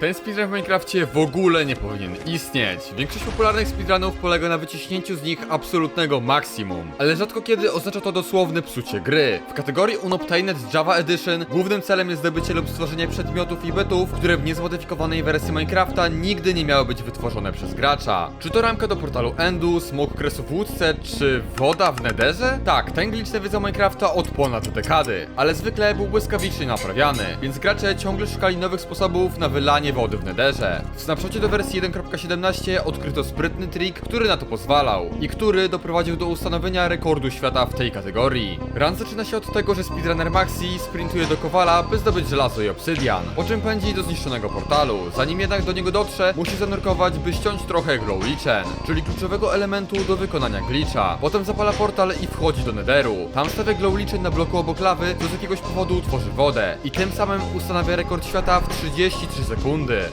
Ten speedrun w Minecrafcie w ogóle nie powinien istnieć. Większość popularnych speedrunów polega na wyciśnięciu z nich absolutnego maksimum, ale rzadko kiedy oznacza to dosłowne psucie gry. W kategorii Unobtained Java Edition głównym celem jest zdobycie lub stworzenie przedmiotów i bytów, które w niezmodyfikowanej wersji Minecrafta nigdy nie miały być wytworzone przez gracza. Czy to ramka do portalu Endu, smok kresu w łódce, czy woda w Netherze? Tak, ten glitch Minecrafta od ponad dekady, ale zwykle był błyskawicznie naprawiany, więc gracze ciągle szukali nowych sposobów na wylanie wody w Netherze. W snapshocie do wersji 1.17 odkryto sprytny trik, który na to pozwalał i który doprowadził do ustanowienia rekordu świata w tej kategorii. Run zaczyna się od tego, że speedrunner Maxi sprintuje do Kowala, by zdobyć żelazo i obsydian, po czym pędzi do zniszczonego portalu. Zanim jednak do niego dotrze, musi zanurkować, by ściąć trochę glow lichen, czyli kluczowego elementu do wykonania glitcha. Potem zapala portal i wchodzi do Netheru. Tam stawia glow lichen na bloku obok lawy, co z jakiegoś powodu tworzy wodę i tym samym ustanawia rekord świata w 33 sekundy. 좋은데.